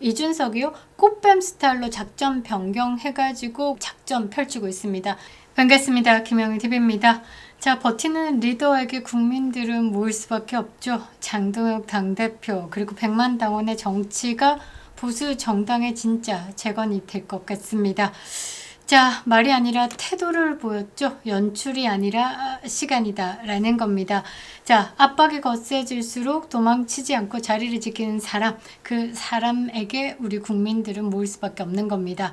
이준석이요 꽃뱀 스타일로 작전 변경해가지고 작전 펼치고 있습니다. 반갑습니다. 김영희 TV입니다. 자, 버티는 리더에게 국민들은 모일 수밖에 없죠. 장동혁 당대표, 그리고 백만 당원의 정치가 보수 정당의 진짜 재건이 될 것 같습니다. 자, 말이 아니라 태도를 보였죠. 연출이 아니라 시간이다 라는 겁니다. 자, 압박이 거세질수록 도망치지 않고 자리를 지키는 사람, 그 사람에게 우리 국민들은 모일 수밖에 없는 겁니다.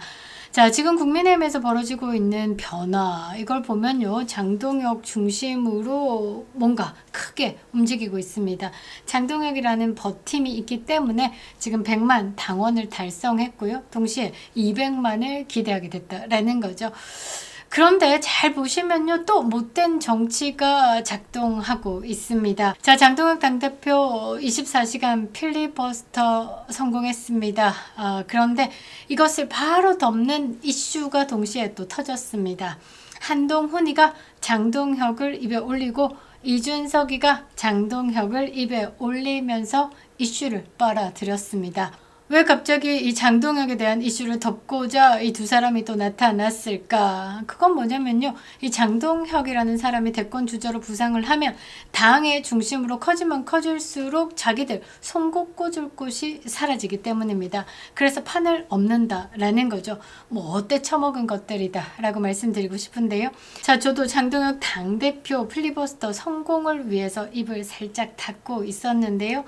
자, 지금 국민의힘에서 벌어지고 있는 변화, 이걸 보면요, 장동혁 중심으로 뭔가 크게 움직이고 있습니다. 장동혁이라는 버팀이 있기 때문에 지금 100만 당원을 달성했고요. 동시에 200만을 기대하게 됐다라는 거죠. 그런데 잘 보시면요, 또 못된 정치가 작동하고 있습니다. 자, 장동혁 당대표 24시간 필리버스터 성공했습니다. 아, 그런데 이것을 바로 덮는 이슈가 동시에 또 터졌습니다. 한동훈이가 장동혁을 입에 올리고 이준석이가 장동혁을 입에 올리면서 이슈를 빨아들였습니다. 왜 갑자기 이 장동혁에 대한 이슈를 덮고자 이 두 사람이 또 나타났을까? 그건 뭐냐면요. 이 장동혁이라는 사람이 대권 주자로 부상을 하면 당의 중심으로 커지면 커질수록 자기들 송곳 꽂을 곳이 사라지기 때문입니다. 그래서 판을 엎는다라는 거죠. 뭐 어때 처먹은 것들이다라고 말씀드리고 싶은데요. 자, 저도 장동혁 당대표 필리버스터 성공을 위해서 입을 살짝 닫고 있었는데요.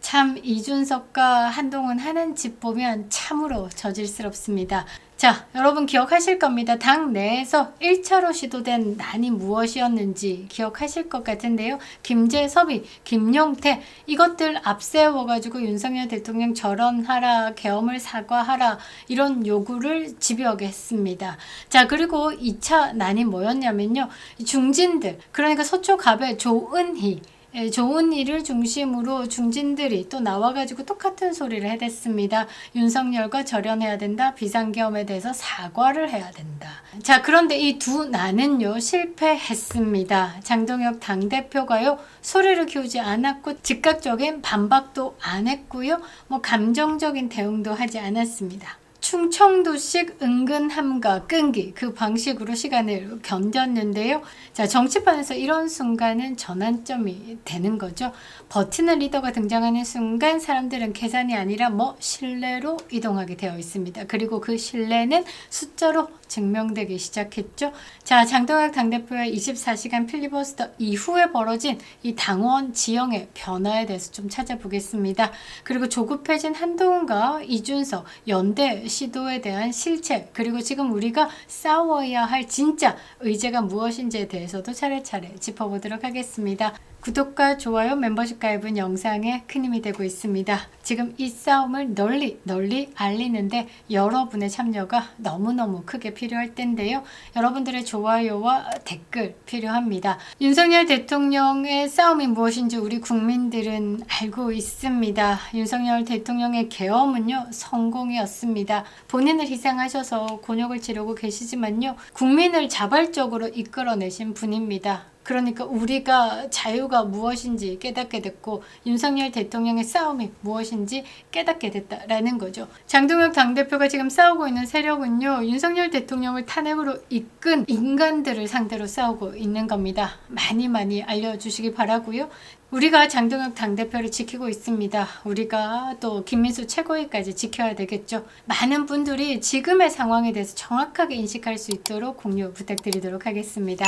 참 이준석과 한동훈 하는 집 보면 참으로 저질스럽습니다. 자, 여러분 기억하실 겁니다. 당 내에서 1차로 시도된 난이 무엇이었는지 기억하실 것 같은데요. 김재섭이, 김용태 이것들 앞세워가지고 윤석열 대통령 절언하라, 계엄을 사과하라 이런 요구를 집요하게 했습니다. 자, 그리고 2차 난이 뭐였냐면요. 중진들, 그러니까 서초갑의 조은희 예, 좋은 일을 중심으로 중진들이 또 나와가지고 똑같은 소리를 해댔습니다. 윤석열과 절연해야 된다. 비상계엄에 대해서 사과를 해야 된다. 자, 그런데 이 두 나는요, 실패했습니다. 장동혁 당대표가요, 소리를 키우지 않았고, 즉각적인 반박도 안 했고요, 뭐, 감정적인 대응도 하지 않았습니다. 충청도식 은근 함과 끈기 그 방식으로 시간을 견뎠는데요. 자, 정치판에서 이런 순간은 전환점이 되는 거죠. 버티는 리더가 등장하는 순간 사람들은 계산이 아니라 뭐 신뢰로 이동하게 되어 있습니다. 그리고 그 신뢰는 숫자로 증명되기 시작했죠. 자, 장동혁 당대표의 24시간 필리버스터 이후에 벌어진 이 당원 지형의 변화에 대해서 좀 찾아보겠습니다. 그리고 조급해진 한동훈과 이준석 연대 시도에 대한 실체 그리고 지금 우리가 싸워야 할 진짜 의제가 무엇인지에 대해서도 차례차례 짚어보도록 하겠습니다. 구독과 좋아요, 멤버십 가입은 영상에 큰 힘이 되고 있습니다. 지금 이 싸움을 널리 널리 알리는데 여러분의 참여가 너무너무 크게 필요할 텐데요. 여러분들의 좋아요와 댓글 필요합니다. 윤석열 대통령의 싸움이 무엇인지 우리 국민들은 알고 있습니다. 윤석열 대통령의 계엄은요, 성공이었습니다. 본인을 희생하셔서 곤욕을 치르고 계시지만요, 국민을 자발적으로 이끌어내신 분입니다. 그러니까 우리가 자유가 무엇인지 깨닫게 됐고 윤석열 대통령의 싸움이 무엇인지 깨닫게 됐다라는 거죠. 장동혁 당대표가 지금 싸우고 있는 세력은요. 윤석열 대통령을 탄핵으로 이끈 인간들을 상대로 싸우고 있는 겁니다. 많이 많이 알려주시기 바라고요. 우리가 장동혁 당대표를 지키고 있습니다. 우리가 또 김민수 최고위까지 지켜야 되겠죠. 많은 분들이 지금의 상황에 대해서 정확하게 인식할 수 있도록 공유 부탁드리도록 하겠습니다.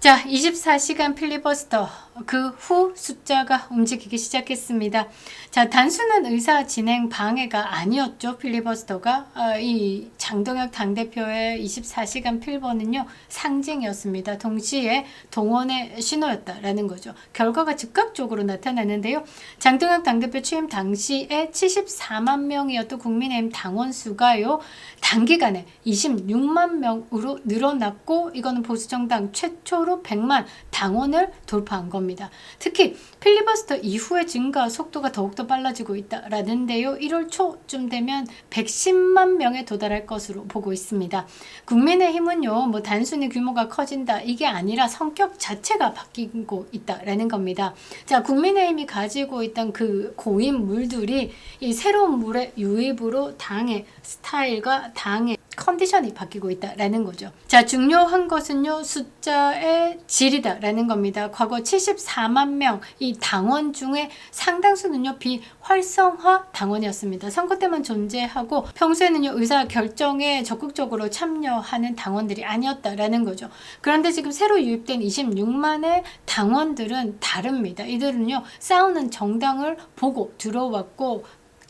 자, 24시간 필리버스터 그 후 숫자가 움직이기 시작했습니다. 자, 단순한 의사 진행 방해가 아니었죠. 필리버스터가 아, 이 장동혁 당대표의 24시간 필버는요 상징이었습니다. 동시에 동원의 신호였다라는 거죠. 결과가 즉각적으로 나타나는데요. 장동혁 당대표 취임 당시에 74만 명이었던 국민의힘 당원 수가요 단기간에 26만 명으로 늘어났고 이거는 보수정당 최초로 100만 당원을 돌파한 겁니다. 겁니다. 특히 필리버스터 이후의 증가 속도가 더욱더 빨라지고 있다라는데요. 1월 초쯤 되면 110만 명에 도달할 것으로 보고 있습니다. 국민의힘은요, 뭐 단순히 규모가 커진다 이게 아니라 성격 자체가 바뀌고 있다라는 겁니다. 자, 국민의힘이 가지고 있던 그 고인 물들이 이 새로운 물의 유입으로 당의 스타일과 당의 컨디션이 바뀌고 있다라는 거죠. 자, 중요한 것은요, 숫자의 질이다라는 겁니다. 과거 74만 명 이 당원 중에 상당수는요, 비활성화 당원이었습니다. 선거 때만 존재하고 평소에는요, 의사 결정에 적극적으로 참여하는 당원들이 아니었다라는 거죠. 그런데 지금 새로 유입된 26만의 당원들은 다릅니다. 이들은요, 싸우는 정당을 보고 들어왔고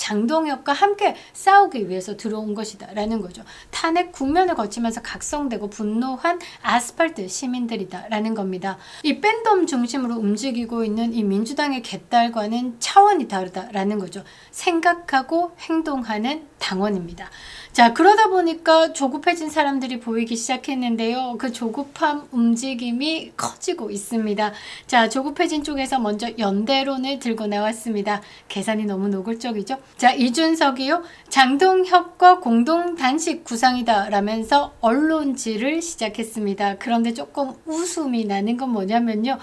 장동혁과 함께 싸우기 위해서 들어온 것이다라는 거죠. 탄핵 국면을 거치면서 각성되고 분노한 아스팔트 시민들이다라는 겁니다. 이 팬덤 중심으로 움직이고 있는 이 민주당의 개딸과는 차원이 다르다라는 거죠. 생각하고 행동하는 당원입니다. 자, 그러다 보니까 조급해진 사람들이 보이기 시작했는데요. 그 조급함 움직임이 커지고 있습니다. 자, 조급해진 쪽에서 먼저 연대론을 들고 나왔습니다. 계산이 너무 노골적이죠? 자, 이준석이요. 장동혁과 공동 단식 구상이다 라면서 언론지를 시작했습니다. 그런데 조금 웃음이 나는 건 뭐냐면요.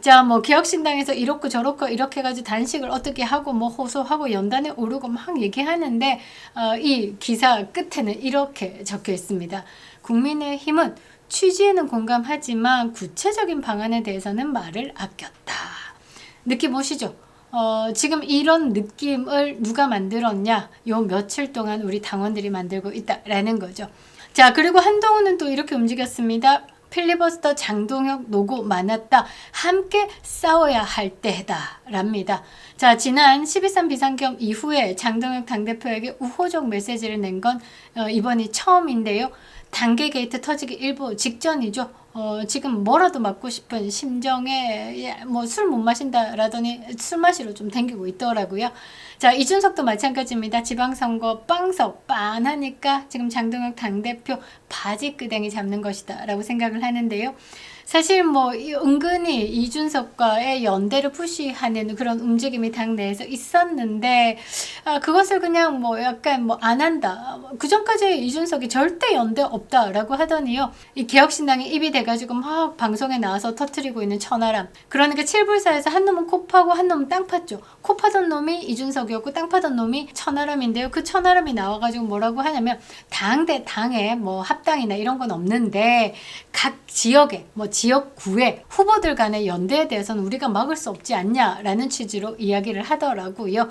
자, 뭐 개혁신당에서 이렇고 저렇고 이렇게 해가지고 단식을 어떻게 하고 뭐 호소하고 연단에 오르고 막 얘기하는데 어, 이 기사 끝에는 이렇게 적혀 있습니다. 국민의힘은 취지에는 공감하지만 구체적인 방안에 대해서는 말을 아꼈다. 느낌 오시죠? 어, 지금 이런 느낌을 누가 만들었냐? 요 며칠 동안 우리 당원들이 만들고 있다라는 거죠. 자, 그리고 한동훈은 또 이렇게 움직였습니다. 필리버스터 장동혁 노고 많았다. 함께 싸워야 할 때다. 랍니다. 자, 지난 12.3 비상겸 이후에 장동혁 당대표에게 우호적 메시지를 낸건 어, 이번이 처음인데요. 단계 게이트 터지기 일부 직전이죠. 어, 지금 뭐라도 맞고 싶은 심정에 뭐 술 못 마신다라더니 술 마시러 좀 댕기고 있더라고요. 자, 이준석도 마찬가지입니다. 지방선거 빵석 빤하니까 지금 장동혁 당대표 바지 끄댕이 잡는 것이다 라고 생각을 하는데요. 사실 뭐 은근히 이준석과의 연대를 푸시하는 그런 움직임이 당내에서 있었는데 아, 그것을 그냥 뭐 약간 뭐 안 한다. 그 전까지 이준석이 절대 연대 없다라고 하더니요. 이 개혁신당이 입이 돼가지고 막 방송에 나와서 터트리고 있는 천하람. 그러니까 칠불사에서 한 놈은 코 파고 한 놈은 땅 팠죠. 코 파던 놈이 이준석이었고 땅 파던 놈이 천하람인데요. 그 천하람이 나와가지고 뭐라고 하냐면 당대 당에 뭐 합당이나 이런 건 없는데 각 지역에 뭐 지역구의 후보들 간의 연대에 대해서는 우리가 막을 수 없지 않냐라는 취지로 이야기를 하더라고요.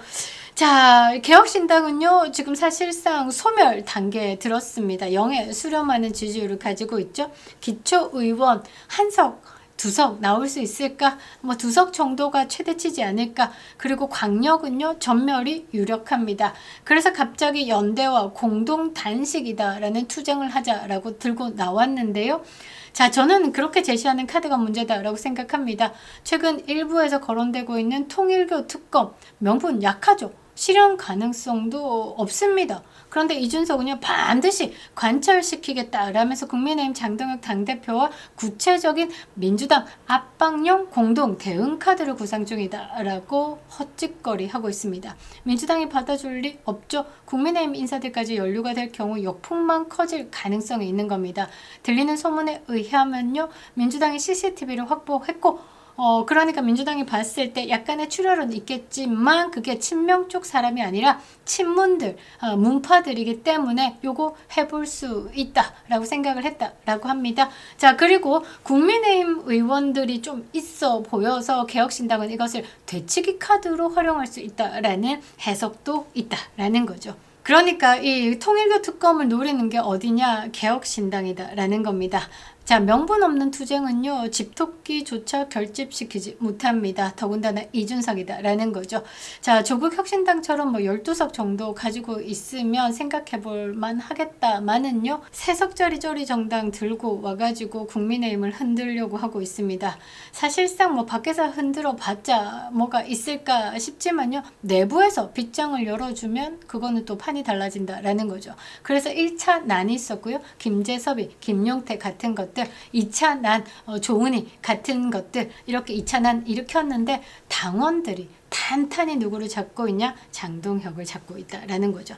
자, 개혁신당은요, 지금 사실상 소멸 단계에 들었습니다. 영에 수렴하는 지지율을 가지고 있죠. 기초의원 한석, 두석 나올 수 있을까? 뭐 두석 정도가 최대치지 않을까? 그리고 광역은요 전멸이 유력합니다. 그래서 갑자기 연대와 공동 단식이다라는 투쟁을 하자라고 들고 나왔는데요. 자, 저는 그렇게 제시하는 카드가 문제다라고 생각합니다. 최근 일부에서 거론되고 있는 통일교 특검 명분 약하죠. 실현 가능성도 없습니다. 그런데 이준석은요 반드시 관철시키겠다라면서 국민의힘 장동혁 당대표와 구체적인 민주당 압박용 공동 대응 카드를 구상 중이다라고 헛짓거리 하고 있습니다. 민주당이 받아줄 리 없죠. 국민의힘 인사들까지 연루가 될 경우 역풍만 커질 가능성이 있는 겁니다. 들리는 소문에 의하면요 민주당이 CCTV를 확보했고 어, 그러니까 민주당이 봤을 때 약간의 출혈은 있겠지만 그게 친명 쪽 사람이 아니라 친문들, 어, 문파들이기 때문에 요거 해볼 수 있다라고 생각을 했다라고 합니다. 자, 그리고 국민의힘 의원들이 좀 있어 보여서 개혁신당은 이것을 되치기 카드로 활용할 수 있다라는 해석도 있다라는 거죠. 그러니까 이 통일교 특검을 노리는 게 어디냐 개혁신당이다라는 겁니다. 자, 명분 없는 투쟁은요, 집토끼조차 결집시키지 못합니다. 더군다나 이준석이다 라는 거죠. 자, 조국 혁신당처럼 뭐 12석 정도 가지고 있으면 생각해 볼만 하겠다마는요, 세석짜리 저리 정당 들고 와가지고 국민의힘을 흔들려고 하고 있습니다. 사실상 뭐 밖에서 흔들어 봤자 뭐가 있을까 싶지만요, 내부에서 빗장을 열어주면 그거는 또 판이 달라진다라는 거죠. 그래서 1차 난이 있었고요, 김재섭이, 김용태 같은 것 것들, 2차 난, 어, 조은이 같은 것들 이렇게 2차 난 일으켰는데 당원들이 탄탄히 누구를 잡고 있냐? 장동혁을 잡고 있다라는 거죠.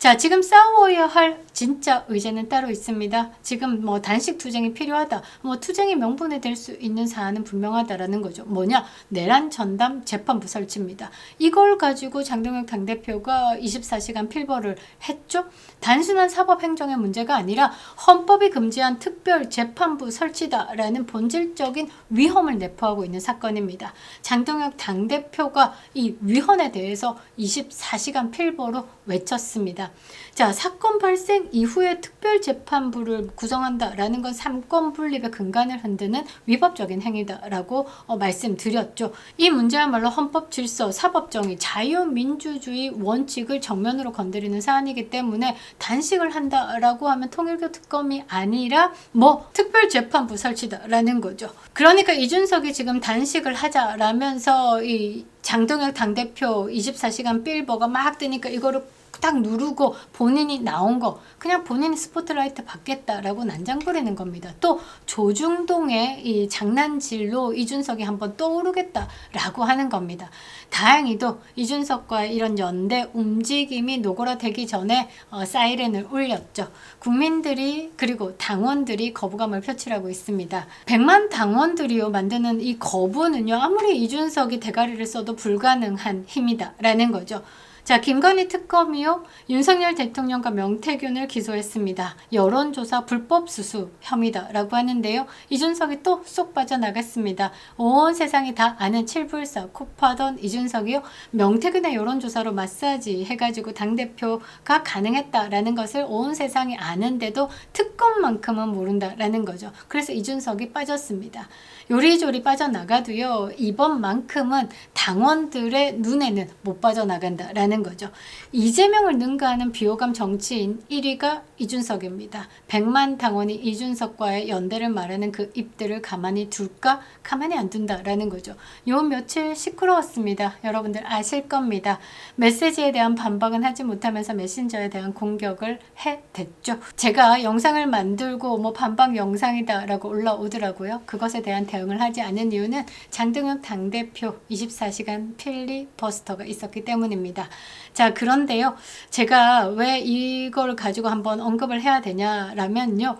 자, 지금 싸워야 할 진짜 의제는 따로 있습니다. 지금 뭐 단식 투쟁이 필요하다. 뭐 투쟁이 명분이 될 수 있는 사안은 분명하다라는 거죠. 뭐냐? 내란 전담 재판부 설치입니다. 이걸 가지고 장동혁 당대표가 24시간 필벌을 했죠. 단순한 사법 행정의 문제가 아니라 헌법이 금지한 특별 재판부 설치다라는 본질적인 위험을 내포하고 있는 사건입니다. 장동혁 당대표가 이 위헌에 대해서 24시간 필보로 외쳤습니다. 자, 사건 발생 이후에 특별재판부를 구성한다라는 건 삼권 분립의 근간을 흔드는 위법적인 행위다라고 어, 말씀드렸죠. 이 문제야말로 헌법 질서, 사법 정의, 자유민주주의 원칙을 정면으로 건드리는 사안이기 때문에 단식을 한다라고 하면 통일교 특검이 아니라 뭐 특별재판부 설치다라는 거죠. 그러니까 이준석이 지금 단식을 하자라면서 이 장동혁 당대표 24시간 빌버가 막 뜨니까 이거를 딱 누르고 본인이 나온 거 그냥 본인이 스포트라이트 받겠다라고 난장 부리는 겁니다. 또 조중동의 이 장난질로 이준석이 한번 떠오르겠다라고 하는 겁니다. 다행히도 이준석과의 이런 연대 움직임이 노골화되기 전에 어, 사이렌을 울렸죠. 국민들이 그리고 당원들이 거부감을 표출하고 있습니다. 100만 당원들이요 만드는 이 거부는요 아무리 이준석이 대가리를 써도 불가능한 힘이다라는 거죠. 자, 김건희 특검이요. 윤석열 대통령과 명태균을 기소했습니다. 여론조사 불법 수수 혐의다라고 하는데요. 이준석이 또 쏙 빠져나갔습니다. 온 세상이 다 아는 칠불사 코파던 이준석이요. 명태균의 여론조사로 마사지 해가지고 당대표가 가능했다라는 것을 온 세상이 아는데도 특검만큼은 모른다라는 거죠. 그래서 이준석이 빠졌습니다. 요리조리 빠져나가도요. 이번만큼은 당원들의 눈에는 못 빠져나간다라는 거죠. 이재명을 능가하는 비호감 정치인 1위가 이준석입니다. 100만 당원이 이준석과의 연대를 말하는 그 입들을 가만히 둘까? 가만히 안 둔다라는 거죠. 요 며칠 시끄러웠습니다. 여러분들 아실 겁니다. 메시지에 대한 반박은 하지 못하면서 메신저에 대한 공격을 해댔죠. 제가 영상을 만들고 뭐 반박 영상이다라고 올라오더라고요. 그것에 대한 대응을 하지 않은 이유는 장동혁 당대표 24시간 필리버스터가 있었기 때문입니다. 자, 그런데요. 제가 왜 이걸 가지고 한번 언급을 해야 되냐라면요.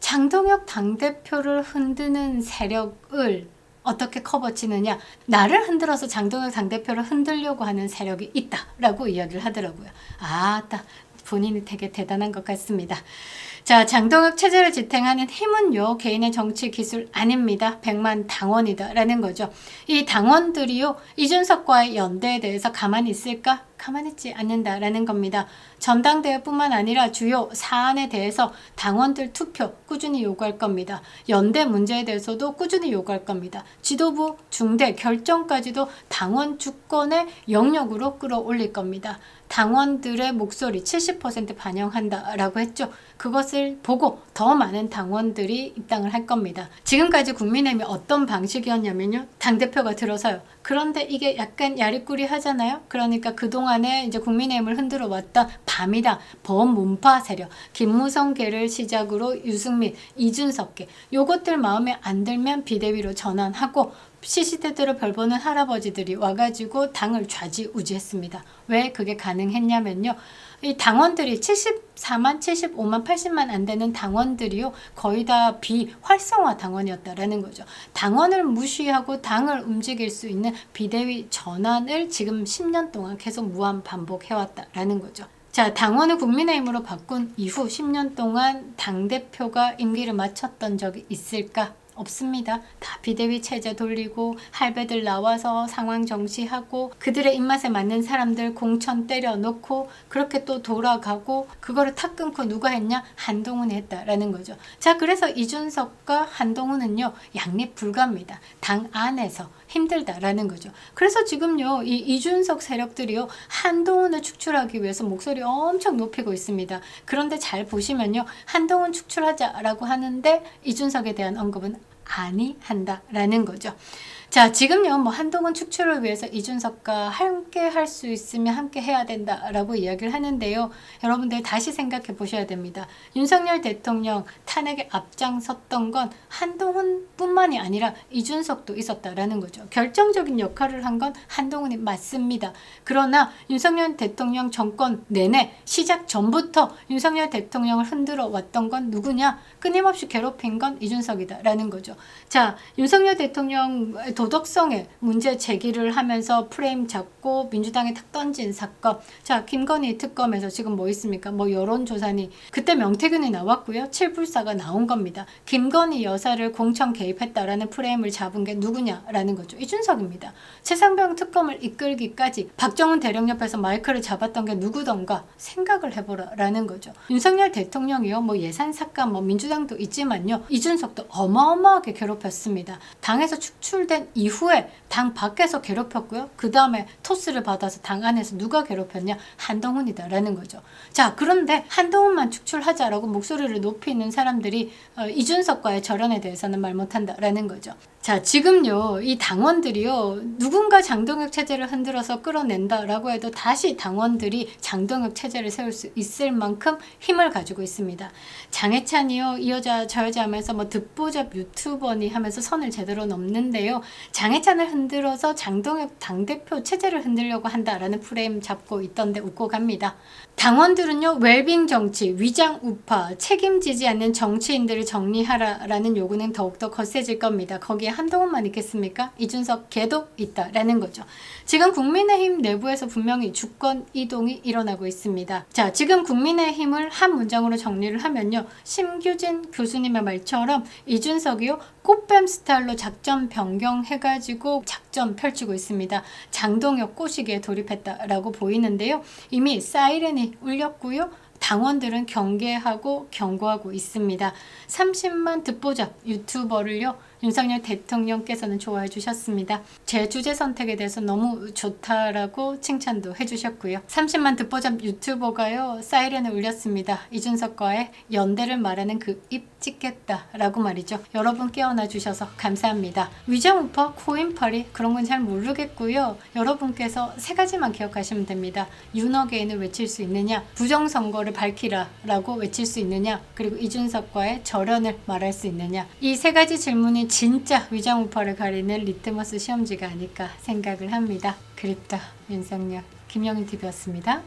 장동혁 당대표를 흔드는 세력을 어떻게 커버치느냐. 나를 흔들어서 장동혁 당대표를 흔들려고 하는 세력이 있다라고 이야기를 하더라고요. 아, 딱 본인이 되게 대단한 것 같습니다. 자, 장동혁 체제를 지탱하는 힘은요, 개인의 정치 기술 아닙니다. 백만 당원이다 라는 거죠. 이 당원들이요, 이준석과의 연대에 대해서 가만히 있을까? 가만히 있지 않는다라는 겁니다. 전당대회뿐만 아니라 주요 사안에 대해서 당원들 투표 꾸준히 요구할 겁니다. 연대 문제에 대해서도 꾸준히 요구할 겁니다. 지도부 중대 결정까지도 당원 주권의 영역으로 끌어올릴 겁니다. 당원들의 목소리 70% 반영한다라고 했죠. 그것을 보고 더 많은 당원들이 입당을 할 겁니다. 지금까지 국민의힘이 어떤 방식이었냐면요. 당대표가 들어서요. 그런데 이게 약간 야리꾸리 하잖아요. 그러니까 그동안에 이제 국민의힘을 흔들어 왔던 밤이다. 범문파 세력, 김무성계를 시작으로 유승민, 이준석계 요것들 마음에 안 들면 비대위로 전환하고 시시때때로 별 보는 할아버지들이 와가지고 당을 좌지우지했습니다. 왜 그게 가능했냐면요. 이 당원들이 74만, 75만, 80만 안 되는 당원들이요. 거의 다 비활성화 당원이었다라는 거죠. 당원을 무시하고 당을 움직일 수 있는 비대위 전환을 지금 10년 동안 계속 무한 반복해왔다라는 거죠. 자, 당원을 국민의힘으로 바꾼 이후 10년 동안 당대표가 임기를 마쳤던 적이 있을까? 없습니다. 다 비대위 체제 돌리고 할배들 나와서 상황 정시하고 그들의 입맛에 맞는 사람들 공천 때려 놓고 그렇게 또 돌아가고 그거를 탁 끊고 누가 했냐? 한동훈이 했다라는 거죠. 자, 그래서 이준석과 한동훈은요. 양립 불가입니다. 당 안에서 힘들다라는 거죠. 그래서 지금요. 이 이준석 세력들이요. 한동훈을 축출하기 위해서 목소리 엄청 높이고 있습니다. 그런데 잘 보시면요. 한동훈 축출하자라고 하는데 이준석에 대한 언급은 아니 한다라는 거죠. 자, 지금요, 뭐, 한동훈 축출을 위해서 이준석과 함께 할 수 있으면 함께 해야 된다라고 이야기를 하는데요. 여러분들 다시 생각해 보셔야 됩니다. 윤석열 대통령 탄핵에 앞장섰던 건 한동훈 뿐만이 아니라 이준석도 있었다라는 거죠. 결정적인 역할을 한 건 한동훈이 맞습니다. 그러나 윤석열 대통령 정권 내내 시작 전부터 윤석열 대통령을 흔들어 왔던 건 누구냐? 끊임없이 괴롭힌 건 이준석이다라는 거죠. 자, 윤석열 대통령 도 덕성에 문제 제기를 하면서 프레임 잡고 민주당에 탁 던진 사건. 자, 김건희 특검에서 지금 뭐 있습니까? 뭐 여론조사니 그때 명태균이 나왔고요. 칠불사가 나온 겁니다. 김건희 여사를 공천 개입했다라는 프레임을 잡은 게 누구냐라는 거죠. 이준석입니다. 최상병 특검을 이끌기까지 박정훈 대령 옆에서 마이크를 잡았던 게 누구던가 생각을 해보라라는 거죠. 윤석열 대통령이요, 뭐 예산 삭감, 뭐 민주당도 있지만요, 이준석도 어마어마하게 괴롭혔습니다. 당에서 축출된 이후에 당 밖에서 괴롭혔고요. 그 다음에 토스를 받아서 당 안에서 누가 괴롭혔냐? 한동훈이다라는 거죠. 자, 그런데 한동훈만 축출하자라고 목소리를 높이는 사람들이 어, 이준석과의 절연에 대해서는 말 못한다라는 거죠. 자, 지금요, 이 당원들이요, 누군가 장동혁 체제를 흔들어서 끌어낸다라고 해도 다시 당원들이 장동혁 체제를 세울 수 있을 만큼 힘을 가지고 있습니다. 장해찬이요, 이 여자, 저 여자 하면서 뭐 듣보잡 유튜버니 하면서 선을 제대로 넘는데요. 장해찬을 흔들어서 장동혁 당대표 체제를 흔들려고 한다라는 프레임 잡고 있던데 웃고 갑니다. 당원들은요, 웰빙 정치, 위장 우파, 책임지지 않는 정치인들을 정리하라라는 요구는 더욱더 거세질 겁니다. 거기에 한동훈만 있겠습니까? 이준석 걔도 있다라는 거죠. 지금 국민의힘 내부에서 분명히 주권 이동이 일어나고 있습니다. 자, 지금 국민의힘을 한 문장으로 정리를 하면요. 심규진 교수님의 말처럼 이준석이요. 꽃뱀 스타일로 작전 변경해가지고 작전 펼치고 있습니다. 장동혁 꼬시기에 돌입했다라고 보이는데요. 이미 사이렌이 울렸고요. 당원들은 경계하고 경고하고 있습니다. 30만 듣보잡 유튜버를요. 윤석열 대통령께서는 좋아해 주셨습니다. 제 주제 선택에 대해서 너무 좋다라고 칭찬도 해주셨고요. 30만 듣보잡 유튜버가요. 사이렌을 울렸습니다. 이준석과의 연대를 말하는 그 입 찍겠다라고 말이죠. 여러분 깨어나 주셔서 감사합니다. 위장우파, 코인팔이 그런 건 잘 모르겠고요. 여러분께서 세 가지만 기억하시면 됩니다. 윤어게인을 외칠 수 있느냐, 부정선거를 밝히라라고 외칠 수 있느냐, 그리고 이준석과의 절연을 말할 수 있느냐. 이 세 가지 질문이 진짜 위장우파를 가리는 리트머스 시험지가 아닐까 생각을 합니다. 그립다 윤석열 김영희 TV였습니다.